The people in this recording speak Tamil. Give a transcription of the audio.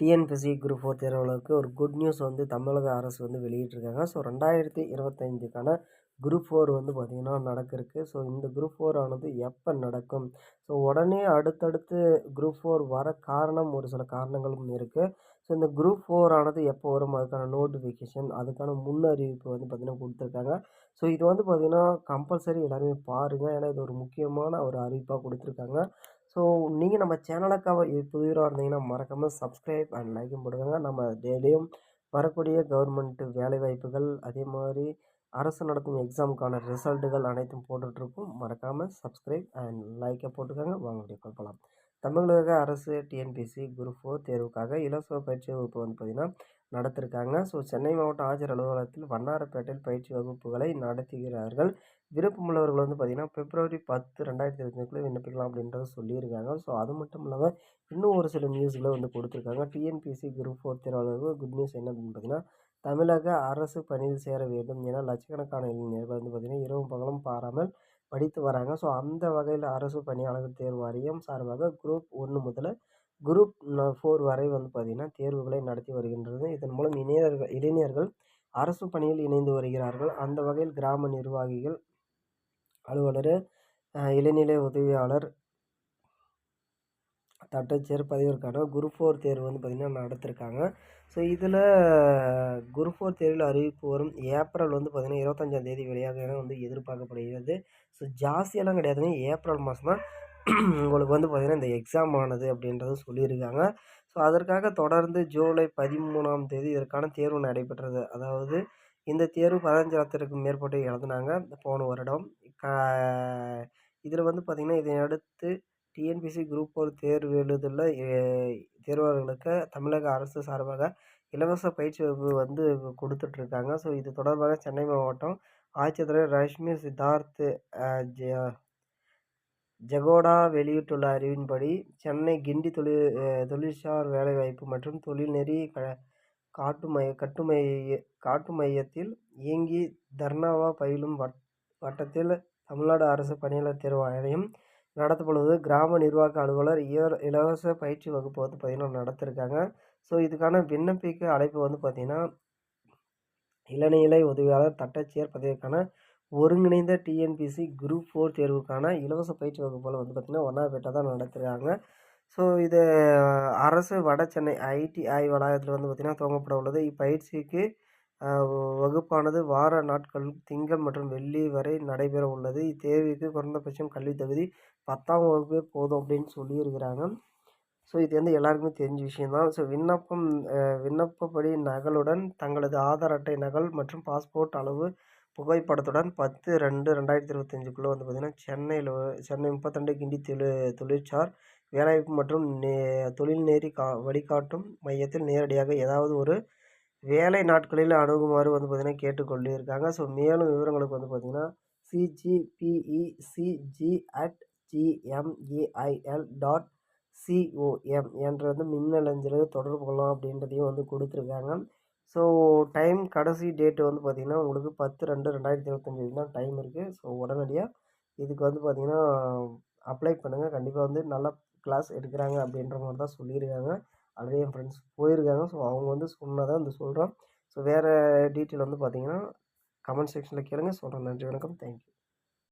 டிஎன்பிஎஸ்சி குரூப் ஃபோர் தேர்வாளருக்கு ஒரு குட் நியூஸ் வந்து தமிழக அரசு வந்து வெளியிட்டிருக்காங்க. ஸோ ரெண்டாயிரத்தி இருபத்தைந்துக்கான குரூப் ஃபோர் வந்து பார்த்திங்கன்னா நடக்கிறதுக்கு ஸோ இந்த குரூப் ஃபோர் ஆனது எப்போ நடக்கும்? ஸோ உடனே அடுத்தடுத்து குரூப் ஃபோர் வர காரணம் ஒரு சில காரணங்களும் இருக்குது ஸோ இந்த குரூப் ஃபோர் ஆனது எப்போ வரும்? அதுக்கான நோட்டிஃபிகேஷன் அதுக்கான முன்னறிவிப்பு வந்து பார்த்திங்கன்னா கொடுத்துருக்காங்க. ஸோ இது வந்து பார்த்திங்கன்னா கம்பல்சரி எல்லாருமே பாருங்கள் ஏன்னா இது ஒரு முக்கியமான ஒரு அறிவிப்பாக கொடுத்துருக்காங்க. ஸோ நீங்கள் நம்ம சேனலுக்காக புதியவராக இருந்தீங்கன்னா மறக்காமல் சப்ஸ்கிரைப் அண்ட் லைக்கும் போடுங்க நம்ம டெய்லியும் வரக்கூடிய கவர்மெண்ட்டு வேலைவாய்ப்புகள் அதே மாதிரி அரசு நடத்தும் எக்ஸாமுக்கான ரிசல்ட்டுகள் அனைத்தும் போட்டுட்ருக்கோம். மறக்காமல் சப்ஸ்கிரைப் அண்ட் லைக்கை போட்டுக்கோங்க. வாங்க அப்படியே பார்க்கலாம் தமிழக அரசு டிஎன்பிசி குரூப் ஃபோர் தேர்வுக்காக இலவச பயிற்சி வகுப்பு வந்து பார்த்திங்கன்னா நடத்திருக்காங்க. ஸோ சென்னை மாவட்ட ஆட்சியர் அலுவலகத்தில் வண்ணாரப்பேட்டையில் பயிற்சி வகுப்புகளை நடத்துகிறார்கள். விருப்பமுள்ளவர்கள் வந்து பார்த்திங்கன்னா பிப்ரவரி பத்து ரெண்டாயிரத்தி இருபத்தஞ்சுக்குள்ளே விண்ணப்பிக்கலாம் அப்படின்றத சொல்லியிருக்காங்க. ஸோ அது மட்டும் இல்லாமல் இன்னும் ஒரு சில நியூஸ்களை வந்து கொடுத்துருக்காங்க. டிஎன்பிசி குரூப் ஃபோர் தேர்வாளர்கள் குட் நியூஸ் என்ன அப்படின்னு பார்த்தீங்கன்னா தமிழக அரசு பணியில் சேர வேண்டும் என லட்சக்கணக்கான இளைஞர்கள் வந்து பார்த்திங்கன்னா இரவும் பகலும் பாராமல் படித்து வராங்க. ஸோ அந்த வகையில் அரசு பணியாளர்கள் தேர்வு வாரியம் சார்பாக குரூப் ஒன்று முதல்ல குரூப் ஃபோர் வரை வந்து பார்த்திங்கன்னா தேர்வுகளை நடத்தி வருகின்றது. இதன் மூலம் இளைஞர்கள் இளைஞர்கள் அரசு பணியில் இணைந்து வருகிறார்கள். அந்த வகையில் கிராம நிர்வாகிகள் அலுவலர் இளநிலை உதவியாளர் தட்டச்சர் பதிவிற்கான குரூப் ஃபோர் தேர்வு வந்து பார்த்திங்கன்னா நடத்திருக்காங்க. ஸோ இதில் குரூப் ஃபோர் தேர்வில் அறிவிப்பு வரும். ஏப்ரல் வந்து பார்த்திங்கன்னா இருபத்தஞ்சாம் தேதி வெளியாக வந்து எதிர்பார்க்கப்படுகிறது. ஸோ ஜாஸ்தியெல்லாம் கிடையாதுங்க. ஏப்ரல் மாதம் தான் உங்களுக்கு வந்து பார்த்திங்கன்னா இந்த எக்ஸாம் ஆனது அப்படின்றத சொல்லியிருக்காங்க. ஸோ அதற்காக தொடர்ந்து ஜூலை பதிமூணாம் தேதி இதற்கான தேர்வு நடைபெற்றது. அதாவது இந்த தேர்வு பதினஞ்சு மேற்பட்டு எழுதினாங்க. போன வருடம். இதில் வந்து பார்த்திங்கன்னா இதையடுத்து டிஎன்பிசி குரூப் ஃபோர் தேர்வு எழுதுள்ள தேர்வாளர்களுக்கு தமிழக அரசு சார்பாக இலவச பயிற்சி வகுப்பு வந்து கொடுத்துட்ருக்காங்க. ஸோ இது தொடர்பாக சென்னை மாவட்டம் ஆட்சித்தலைவர் ரஷ்மி சித்தார்த் ஜகோடா வெளியிட்டுள்ள அறிவின்படி சென்னை கிண்டி தொழில் தொழில்சார் வேலைவாய்ப்பு மற்றும் தொழில்நெறி க காட்டு கட்டுமைய காட்டு மையத்தில் இயங்கி தர்ணாவா பயிலும் வட் வட்டத்தில் தமிழ்நாடு அரசு பணியாளர் தேர்வு ஆணையம் நடத்தப்படுவது கிராம நிர்வாக அலுவலர் இயர் இலவச பயிற்சி வகுப்பு வந்து பார்த்திங்கன்னா நடத்திருக்காங்க. ஸோ இதுக்கான விண்ணப்பிக்க அழைப்பு வந்து பார்த்திங்கன்னா இளநிலை உதவியாளர் தட்டச்சியர் பதவிக்கான ஒருங்கிணைந்த டிஎன்பிசி குரூப் ஃபோர் தேர்வுக்கான இலவச பயிற்சி வகுப்புகள் வந்து பார்த்திங்கன்னா ஒன்றாப்பேட்டை தான் நடத்துகிறாங்க ஸோ இது அரசு வட சென்னை ஐடிஐ வளாகத்தில் வந்து பார்த்திங்கன்னா துவங்கப்பட உள்ளது. இப்பயிற்சிக்கு வகுப்பானது வார நாட்கள் திங்கள் மற்றும் வெள்ளி வரை நடைபெற உள்ளது. இத்தேர்வுக்கு குறைந்தபட்சம் கல்வி தகுதி பத்தாம் வகுப்பே போதும் அப்படின்னு சொல்லியிருக்கிறாங்க. ஸோ இது வந்து எல்லாருக்குமே தெரிஞ்ச விஷயந்தான் ஸோ விண்ணப்பம் விண்ணப்பப்படி நகலுடன் தங்களது ஆதார் அட்டை நகல் மற்றும் பாஸ்போர்ட் அளவு புகைப்படத்துடன் பத்து ரெண்டு ரெண்டாயிரத்தி இருபத்தஞ்சுக்குள்ளே வந்து பார்த்திங்கன்னா சென்னையில் சென்னை முப்பத்திரெண்டு கிண்டி தொழி தொழிற்சார் வேலைவாய்ப்பு மற்றும் நே தொழில்நெறி கா வழிகாட்டும் மையத்தில் நேரடியாக ஏதாவது ஒரு வேலை நாட்களில் அணுகுமாறு வந்து பார்த்திங்கன்னா கேட்டுக்கொள்ளியிருக்காங்க ஸோ மேலும் விவரங்களுக்கு வந்து பார்த்திங்கன்னா CGPECG at GMAIL dot COM என்ற வந்து மின்னஞ்சலில் தொடர்பு கொள்ளலாம் அப்படின்றதையும் வந்து கொடுத்துருக்காங்க. ஸோ டைம் கடைசி டேட்டு வந்து பார்த்திங்கன்னா உங்களுக்கு பத்து ரெண்டு ரெண்டாயிரத்தி இருபத்தஞ்சி தான் டைம் இருக்குது ஸோ உடனடியாக இதுக்கு வந்து பார்த்திங்கன்னா அப்ளை பண்ணுங்கள் கண்டிப்பாக வந்து நல்லா கிளாஸ் எடுக்கிறாங்க அப்படின்ற மாதிரி தான் சொல்லியிருக்காங்க. ஆல்ரெடி என் ஃப்ரெண்ட்ஸ் போயிருக்காங்க. ஸோ அவங்க வந்து சொன்னதை வந்து சொல்கிறோம் ஸோ வேறு டீட்டெயில் வந்து பார்த்திங்கன்னா கமெண்ட் செக்ஷனில் கேளுங்கள் சொல்கிறேன் நன்றி வணக்கம். தேங்க்யூ